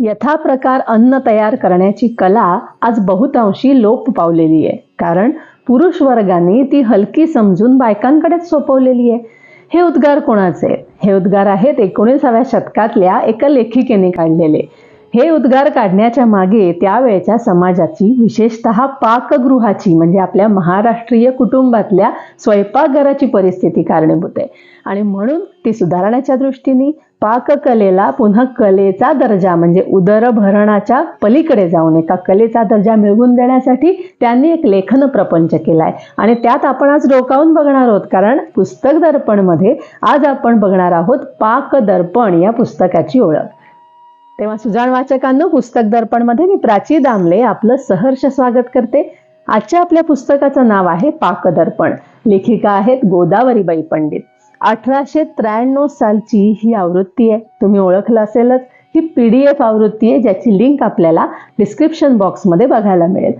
यथाप्रकार अन्न तयार करण्याची कला आज बहुतांशी लोप पावलेली आहे. कारण पुरुष वर्गाने ती हलकी समजून बायकांकडेच सोपवलेली आहे. हे उद्गार कोणाचे? हे उद्गार आहेत एकोणीसाव्या शतकातल्या एका लेखिकेने काढलेले. हे उद्गार काढण्याच्या मागे त्यावेळच्या समाजाची विशेषतः पाकगृहाची म्हणजे आपल्या महाराष्ट्रीय कुटुंबातल्या स्वयंपाकघराची परिस्थिती कारणीभूत आहे. आणि म्हणून ती सुधारण्याच्या दृष्टीने पाककलेला पुन्हा कलेचा दर्जा म्हणजे उदरभरणाच्या पलीकडे जाऊन एका कलेचा दर्जा मिळवून देण्यासाठी त्यांनी एक लेखन प्रपंच केलाय. आणि त्यात आपण आज डोकावून बघणार आहोत कारण पुस्तक दर्पणमध्ये आज आपण बघणार आहोत पाक दर्पण या पुस्तकाची ओळख. तेव्हा सुजाण वाचकांनो पुस्तक दर्पणमध्ये मी प्राची दामले आपलं सहर्ष स्वागत करते. आजच्या आपल्या पुस्तकाचं नाव आहे पाकदर्पण लेखिका आहेत गोदावरीबाई पंडित. अठराशे त्र्याण्णव सालची ही आवृत्ती आहे. तुम्ही ओळखलं असेलच ही पी डी एफ आवृत्ती आहे ज्याची लिंक आपल्याला डिस्क्रिप्शन बॉक्समध्ये बघायला मिळेल.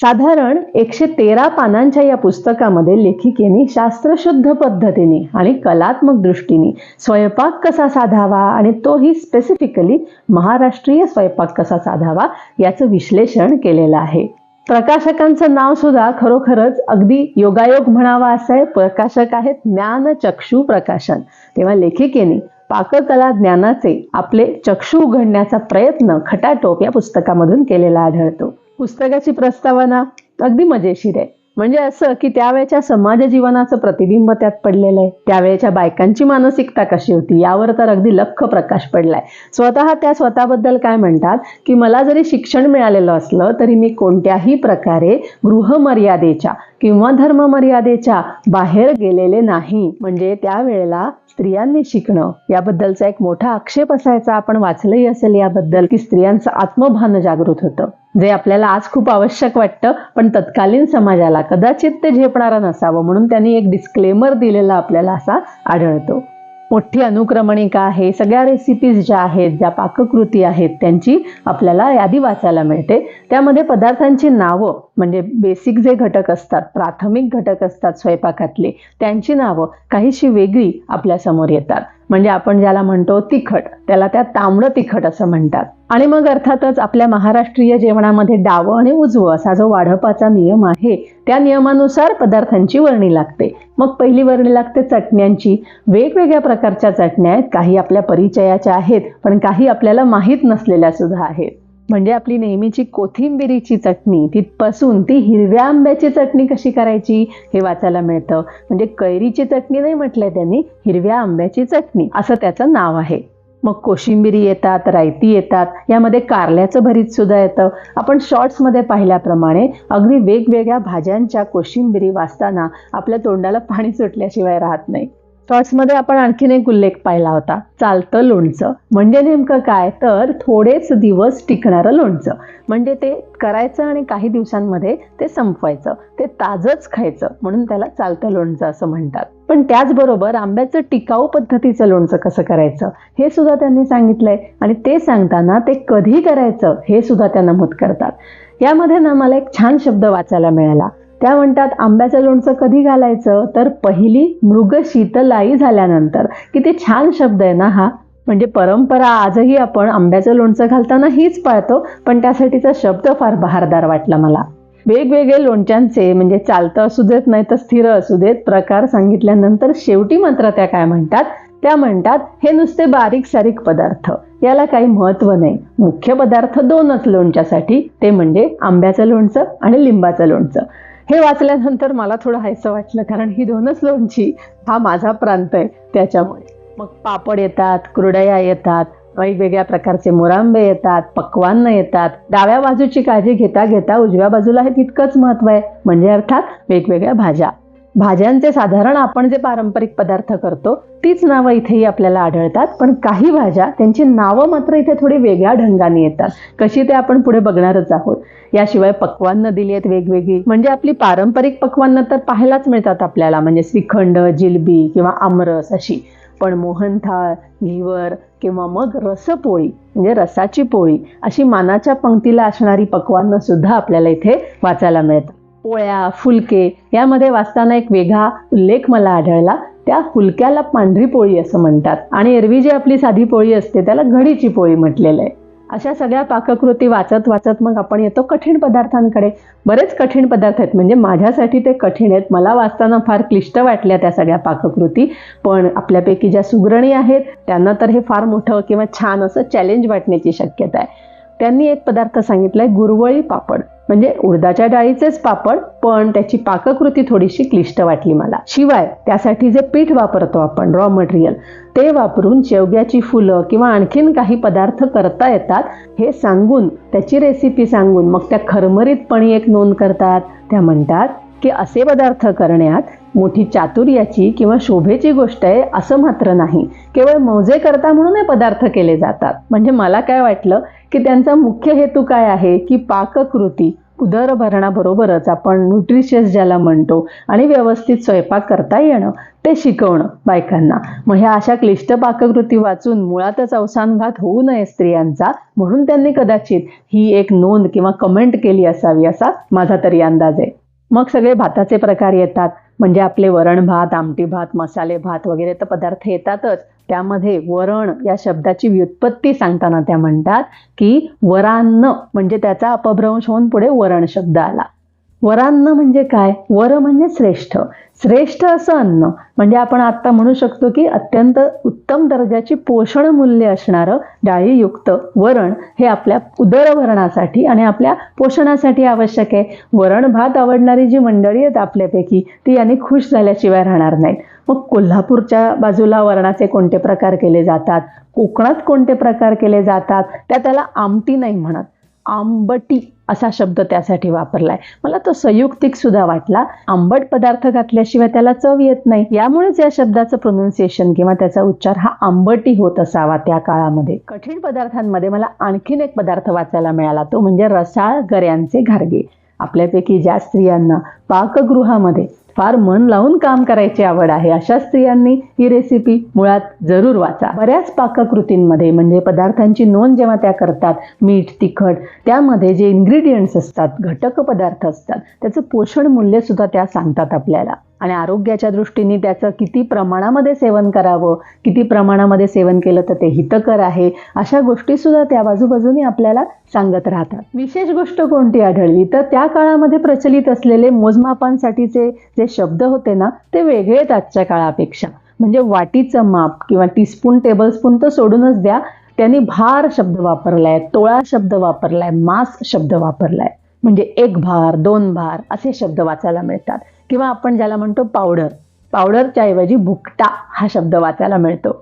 साधारण एकशे तेरा पानांच्या या पुस्तकामध्ये लेखिकेने शास्त्रशुद्ध पद्धतीने आणि कलात्मक दृष्टीने स्वयंपाक कसा साधावा आणि तोही स्पेसिफिकली महाराष्ट्रीय स्वयंपाक कसा साधावा याचं विश्लेषण केलेलं आहे. प्रकाशकांचं नाव सुद्धा खरोखरच अगदी योगायोग म्हणावा असं आहे प्रकाशक आहेत ज्ञान चक्षु प्रकाशन. तेव्हा लेखिकेने पाककला ज्ञानाचे आपले चक्षु उघडण्याचा प्रयत्न खटाटोप या पुस्तकामधून केलेला आढळतो. पुस्तकाची प्रस्तावना अगदी मजेशीर आहे. म्हणजे असं की त्यावेळेच्या समाज जीवनाचं प्रतिबिंब त्यात पडलेलं आहे. त्यावेळेच्या बायकांची मानसिकता कशी होती यावर तर अगदी लख प्रकाश पडलाय. स्वतः त्या स्वतःबद्दल काय म्हणतात की मला जरी शिक्षण मिळालेलं असलं तरी मी कोणत्याही प्रकारे गृहमर्यादेच्या किंवा धर्ममर्यादेच्या बाहेर गेलेले नाही. म्हणजे त्यावेळेला स्त्रियांनी शिकणं याबद्दलचा एक मोठा आक्षेप असायचा. आपण वाचलंही असेल याबद्दल की स्त्रियांचं आत्मभान जागृत होतं. जे आपल्याला आज खूप आवश्यक वाटतं पण तत्कालीन समाजाला कदाचित ते झेपणारं नसावं म्हणून त्यांनी एक डिस्क्लेमर दिलेला आपल्याला असा आढळतो. मोठी अनुक्रमणिका आहे सगळ्या रेसिपीज ज्या आहेत ज्या पाककृती आहेत त्यांची आपल्याला यादी वाचायला मिळते. त्यामध्ये पदार्थांची नावं म्हणजे बेसिक जे घटक असतात प्राथमिक घटक असतात स्वयंपाकातले त्यांची नावं काहीशी वेगळी आपल्यासमोर येतात. म्हणजे आपण ज्याला म्हणतो तिखट त्याला त्या तांबडं तिखट असं म्हणतात. आणि मग अर्थातच आपल्या महाराष्ट्रीय जेवणामध्ये डावं आणि उजवं असा जो वाढपाचा नियम आहे त्या नियमानुसार पदार्थांची वर्णी लागते. मग पहिली वर्णी लागते चटण्यांची. वेगवेगळ्या प्रकारच्या चटण्या आहेत. काही आपल्या परिचयाच्या आहेत पण काही आपल्याला माहीत नसलेल्या सुद्धा आहेत. म्हणजे आपली नेहमीची कोथिंबिरीची चटणी तिथपासून ती हिरव्या आंब्याची चटणी कशी करायची हे वाचायला मिळतं. म्हणजे कैरीची चटणी नाही म्हटलंय त्यांनी हिरव्या आंब्याची चटणी असं त्याचं नाव आहे. मग कोशिंबिरी येतात रायती येतात यामध्ये कारल्याचं भरीत सुद्धा येतं. आपण शॉर्ट्समध्ये पाहिल्याप्रमाणे अगदी वेगवेगळ्या भाज्यांच्या कोशिंबिरी वाचताना आपल्या तोंडाला पाणी सुटल्याशिवाय राहत नाही. शॉर्ट्समध्ये आपण आणखीन एक उल्लेख पाहिला होता. चालतं लोणचं. म्हणजे नेमकं काय? तर थोडेच दिवस टिकणारं लोणचं. म्हणजे ते करायचं आणि काही दिवसांमध्ये ते संपवायचं. ते ताजंच खायचं. म्हणून त्याला चालतं लोणचं असं म्हणतात. पण त्याचबरोबर आंब्याचं टिकाऊ पद्धतीचं लोणचं कसं करायचं? हे सुद्धा त्यांनी सांगितलंय. आणि ते सांगताना ते कधी करायचं? हे सुद्धा त्या नमूद करतात. यामध्ये ना मला एक छान शब्द वाचायला मिळाला. त्या म्हणतात आंब्याचं लोणचं कधी घालायचं? तर पहिली मृग शीतलाई झाल्यानंतर. किती छान शब्द आहे ना हा. म्हणजे परंपरा आजही आपण आंब्याचं लोणचं घालताना हीच पाळतो पण त्यासाठीचा शब्द फार बहारदार वाटला मला. वेगवेगळे लोणच्यांचे म्हणजे चालतं असू देत नाही तर स्थिर असू देत प्रकार सांगितल्यानंतर शेवटी मात्र त्या काय म्हणतात? त्या म्हणतात हे नुसते बारीक सारीक पदार्थ. याला काही महत्त्व नाही. मुख्य पदार्थ दोनच लोणच्यासाठी. ते म्हणजे आंब्याचं लोणचं आणि लिंबाचं लोणचं. हे वाचल्यानंतर मला थोडं हायचं वाटलं कारण ही दोनच लोणची हा माझा प्रांत आहे त्याच्यामुळे. मग पापड येतात कुरडया येतात वेगवेगळ्या प्रकारचे मुरांबे येतात पक्वान्न येतात. डाव्या बाजूची काळजी घेता घेता उजव्या बाजूला हे तितकंच महत्त्व आहे. म्हणजे अर्थात वेगवेगळ्या भाज्या. भाज्यांचे साधारण आपण जे पारंपरिक पदार्थ करतो तीच नावं इथेही आपल्याला आढळतात. पण काही भाज्या त्यांची नावं मात्र इथे थोडी वेगळ्या ढंगाने येतात. कशी ते आपण पुढे बघणारच आहोत. याशिवाय पक्वान्न दिली आहेत वेगवेगळी. म्हणजे आपली पारंपरिक पक्वान्न तर पाहायलाच मिळतात आपल्याला. म्हणजे श्रीखंड जिलबी किंवा आमरस अशी. पण मोहनथाळ घिवर किंवा मग रसपोळी म्हणजे रसाची पोळी अशी मानाच्या पंक्तीला असणारी पक्वान्न सुद्धा आपल्याला इथे वाचायला मिळतात. पोळ्या फुलके यामध्ये वाचताना एक वेगळा उल्लेख मला आढळला. त्या फुलक्याला पांढरी पोळी असं म्हणतात. आणि एरवी जी आपली साधी पोळी असते त्याला घडीची पोळी म्हटलेलं आहे. अशा सगळ्या पाककृती वाचत वाचत मग आपण येतो कठीण पदार्थांकडे. बरेच कठीण पदार्थ आहेत. म्हणजे माझ्यासाठी ते कठीण आहेत. मला वाचताना फार क्लिष्ट वाटल्या त्या सगळ्या पाककृती. पण आपल्यापैकी ज्या सुग्रणी आहेत त्यांना तर हे फार मोठं किंवा छान असं चॅलेंज वाटण्याची शक्यता आहे. त्यांनी एक पदार्थ सांगितलाय गुरवळी पापड. म्हणजे उडदाच्या डाळीचेच पापड पण त्याची पाककृती थोडीशी क्लिष्ट वाटली मला. शिवाय त्यासाठी जे पीठ वापरतो आपण रॉ मटेरियल ते वापरून शेवग्याची फुलं किंवा आणखीन काही पदार्थ करता येतात हे सांगून त्याची रेसिपी सांगून मग त्या खरमरीतपणी एक नोंद करतात. त्या म्हणतात की असे पदार्थ करण्यात मोठी चातुर्याची किंवा शोभेची गोष्ट आहे असं मात्र नाही. केवळ मौजे करता म्हणून हे पदार्थ केले जातात. म्हणजे मला काय वाटलं की त्यांचा मुख्य हेतू काय आहे? की पाककृती उदरभरणाबरोबरच आपण न्यूट्रिशियस ज्याला म्हणतो आणि व्यवस्थित स्वयंपाक करता येणं ते शिकवणं बायकांना. मग ह्या अशा क्लिष्ट पाककृती वाचून मुळातच अवसानघात होऊ नये स्त्रियांचा म्हणून त्यांनी कदाचित ही एक नोंद किंवा कमेंट केली असावी असा माझा तरी अंदाज आहे. मग सगळे भाताचे प्रकार येतात. म्हणजे आपले वरण भात आमटी भात मसाले भात वगैरे तर पदार्थ येतातच. त्यामध्ये वरण या शब्दाची व्युत्पत्ती सांगताना त्या म्हणतात की वरान्न म्हणजे त्याचा अपभ्रंश होऊन पुढे वरण शब्द आला. वरान्न म्हणजे काय? वर म्हणजे श्रेष्ठ. श्रेष्ठ असं अन्न. म्हणजे आपण आत्ता म्हणू शकतो की अत्यंत उत्तम दर्जाची पोषण मूल्य असणारं डाळीयुक्त वरण हे आपल्या उदरभरणासाठी आणि आपल्या पोषणासाठी आवश्यक आहे. वरण भात आवडणारी जी मंडळी आहेत आपल्यापैकी ती यांनी खुश झाल्याशिवाय राहणार नाहीत. मग कोल्हापूरच्या बाजूला वरणाचे कोणते प्रकार केले जातात? कोकणात कोणते प्रकार केले जातात? त्या त्याला आमटी नाही म्हणत. आंबटी असा शब्द त्यासाठी वापरलाय. मला तो संयुक्तिक सुद्धा वाटला. आंबट पदार्थ घातल्याशिवाय त्याला चव येत नाही. यामुळेच या शब्दाचं प्रोनाऊन्सिएशन किंवा त्याचा उच्चार हा आंबटी होत असावा त्या काळामध्ये. कठीण पदार्थांमध्ये मला आणखीन एक पदार्थ वाचायला मिळाला. तो म्हणजे रसाळ गऱ्यांचे घारगे. आपल्यापैकी ज्या स्त्रियांना पाकगृहामध्ये फार मन लावून काम करायची आवड आहे अशा स्त्रियांनी ही रेसिपी मुळात जरूर वाचा. बऱ्याच पाककृतींमध्ये म्हणजे पदार्थांची नोंद जेव्हा त्या करतात मीठ तिखट त्यामध्ये जे इन्ग्रेडियंट्स असतात घटक पदार्थ असतात त्याचं पोषण मूल्य सुद्धा त्या सांगतात आपल्याला. आणि आरोग्याच्या दृष्टीने त्याचं किती प्रमाणामध्ये सेवन करावं किती प्रमाणामध्ये सेवन केलं तर ते हितकर आहे अशा गोष्टी सुद्धा त्या बाजूबाजूने आपल्याला सांगत राहतात. विशेष गोष्ट कोणती आढळली? तर त्या काळामध्ये प्रचलित असलेले मोजमापांसाठीचे जे शब्द होते ना ते वेगळेच आजच्या काळापेक्षा. म्हणजे वाटीचं माप किंवा टीस्पून टेबलस्पून तर सोडूनच द्या. त्यांनी भार शब्द वापरलाय तोळा शब्द वापरलाय मास शब्द वापरलाय. म्हणजे एक भार दोन भार असे शब्द वाचायला मिळतात. किंवा आपण ज्याला म्हणतो पावडर पावडरच्या ऐवजी भुकटा हा शब्द वाचायला मिळतो.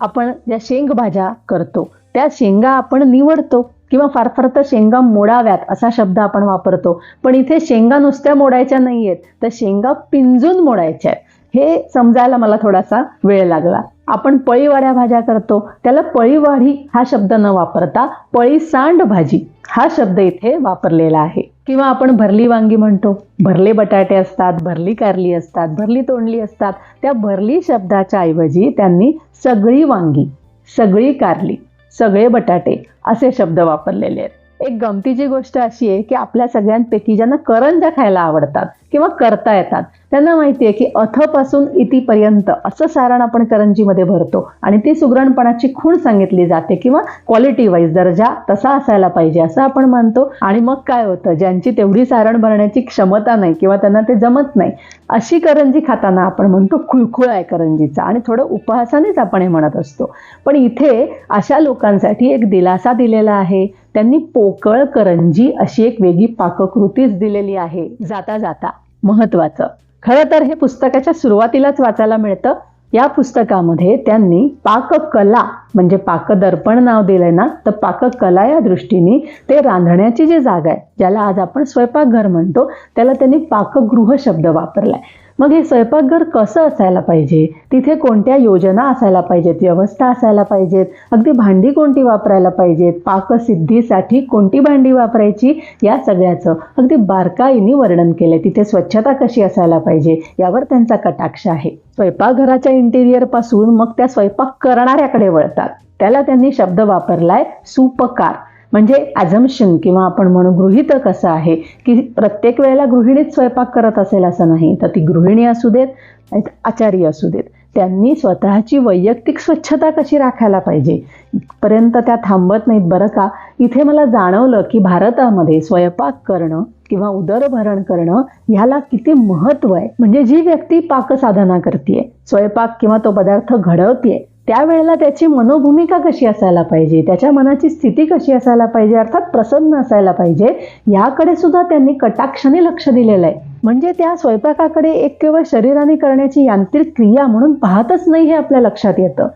आपण ज्या शेंग भाज्या करतो त्या शेंगा आपण निवडतो किंवा फार फार तर शेंगा मोडाव्यात असा शब्द आपण वापरतो. पण इथे शेंगा नुसत्या मोडायच्या नाही आहेत तर शेंगा पिंजून मोडायच्या आहेत. हे समजायला मला थोडासा वेळ लागला. आपण पळीवाड्या भाज्या करतो त्याला पळीवाढी हा शब्द न वापरता पळी सांड भाजी हा शब्द इथे वापरलेला आहे. किंवा आपण भरली वांगी म्हणतो भरले बटाटे असतात भरली कारली असतात भरली तोंडली असतात त्या भरली शब्दाच्या ऐवजी त्यांनी सगळी वांगी सगळी कारली सगळे बटाटे असे शब्द वापरलेले आहेत. एक गमतीची गोष्ट अशी आहे की आपल्या सगळ्यांपैकी ज्यांना करंज्या खायला आवडतात किंवा करता येतात. त्यांना माहिती आहे की अथपासून इतिपर्यंत असं सारण आपण करंजीमध्ये भरतो. आणि ती सुगरणपणाची खूण सांगितली जाते किंवा क्वालिटी वाईज दर्जा तसा असायला पाहिजे असं आपण मानतो. आणि मग काय होतं? ज्यांची तेवढी सारण भरण्याची क्षमता नाही किंवा त्यांना ते जमत नाही अशी करंजी खाताना आपण म्हणतो खुळखुळ आहे करंजीचा. आणि थोडं उपहासानेच आपण हे म्हणत असतो. पण इथे अशा लोकांसाठी एक दिलासा दिलेला आहे. त्यांनी पोकळ करंजी अशी एक वेगळी पाककृतीच दिलेली आहे जाता जाता. महत्वाचं खरं तर हे पुस्तकाच्या सुरुवातीलाच वाचायला मिळतं. या पुस्तकामध्ये त्यांनी पाककला म्हणजे पाकदर्पण नाव दिलंय ना तर पाककला या दृष्टीने ते रांधण्याची जी जागा आहे ज्याला आज आपण स्वयंपाकघर म्हणतो त्याला त्यांनी पाकगृह शब्द वापरलाय. मग हे स्वयंपाकघर कसं असायला पाहिजे? तिथे कोणत्या योजना असायला पाहिजेत? व्यवस्था असायला पाहिजेत? अगदी भांडी कोणती वापरायला पाहिजेत? पाकसिद्धीसाठी कोणती भांडी वापरायची? या सगळ्याचं. अगदी बारकाईने वर्णन केलंय. तिथे स्वच्छता कशी असायला पाहिजे? यावर त्यांचा कटाक्ष आहे. स्वयंपाकघराच्या इंटेरियरपासून मग त्या स्वयंपाक करणाऱ्याकडे वळतात. त्याला त्यांनी शब्द वापरलाय सुपकार. म्हणजे ॲझम्शन किंवा आपण म्हणू गृहितक कसं आहे की प्रत्येक वेळेला गृहिणीच स्वयंपाक करत असेल असं नाही. तर ती गृहिणी असू देत आचारी असू देत. त्यांनी स्वतःची वैयक्तिक स्वच्छता कशी राखायला पाहिजे? इथपर्यंत त्या थांबत नाहीत बरं का? इथे मला जाणवलं की भारतामध्ये स्वयंपाक करणं किंवा उदरभरण करणं ह्याला किती महत्त्व आहे. म्हणजे जी व्यक्ती पाकसाधना करते स्वयंपाक किंवा तो पदार्थ घडवते त्यावेळेला त्याची मनोभूमिका कशी असायला पाहिजे? त्याच्या मनाची स्थिती कशी असायला पाहिजे? अर्थात प्रसन्न असायला पाहिजे. याकडे सुद्धा त्यांनी कटाक्षाने लक्ष दिलेलं आहे. म्हणजे त्या स्वयंपाकाकडे एक केवळ शरीराने करण्याची यांत्रिक क्रिया म्हणून पाहतच नाही हे आपल्या लक्षात येतं.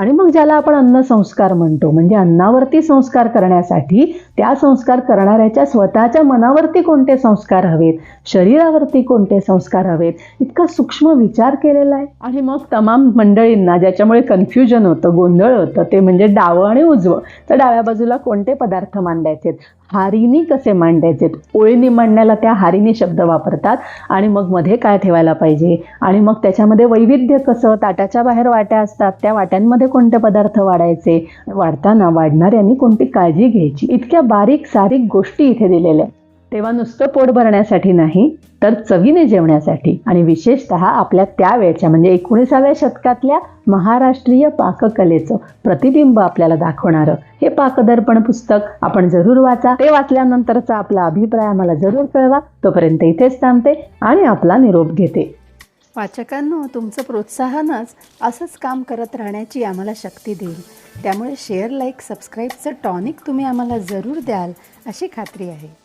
आणि मग ज्याला आपण अन्न संस्कार म्हणतो म्हणजे अन्नावरती संस्कार करण्यासाठी त्या संस्कार करणाऱ्याच्या स्वतःच्या मनावरती कोणते संस्कार हवेत? शरीरावरती कोणते संस्कार हवेत? इतका सूक्ष्म विचार केलेला आहे. आणि मग तमाम मंडळींना ज्याच्यामुळे कन्फ्युजन होतं गोंधळ होतं ते म्हणजे डावं आणि उजवं. तर डाव्या बाजूला कोणते पदार्थ मांडायचेत? हारीनी कसे मांडायचेत ओळीनी मांडण्याला त्या हारीनी शब्द वापरतात आणि मग मध्ये काय ठेवायला पाहिजे? आणि मग त्याच्यामध्ये वैविध्य कसं? ताटाच्या बाहेर वाट्या असतात त्या वाट्यांमध्ये कोणते पदार्थ वाढायचे? वाढताना वाढणाऱ्यांनी कोणती काळजी घ्यायची? इतक्या बारीक सारीक गोष्टी इथे दिलेल्या आहेत. तेव्हा नुसतं पोट भरण्यासाठी नाही तर चवीने जेवण्यासाठी. आणि विशेषतः आपल्या त्यावेळच्या म्हणजे एकोणीसाव्या शतकातल्या महाराष्ट्रीय पाककलेचं प्रतिबिंब आपल्याला दाखवणारं हे पाकदर्पण पुस्तक आपण जरूर वाचा. ते वाचल्यानंतरचा आपला अभिप्राय आम्हाला जरूर कळवा. तोपर्यंत इथेच थांबते आणि आपला निरोप घेते. वाचकांनो तुमचं प्रोत्साहनच असंच काम करत राहण्याची आम्हाला शक्ती देईल. त्यामुळे शेअर लाईक सबस्क्राईबचं टॉनिक तुम्ही आम्हाला जरूर द्याल अशी खात्री आहे.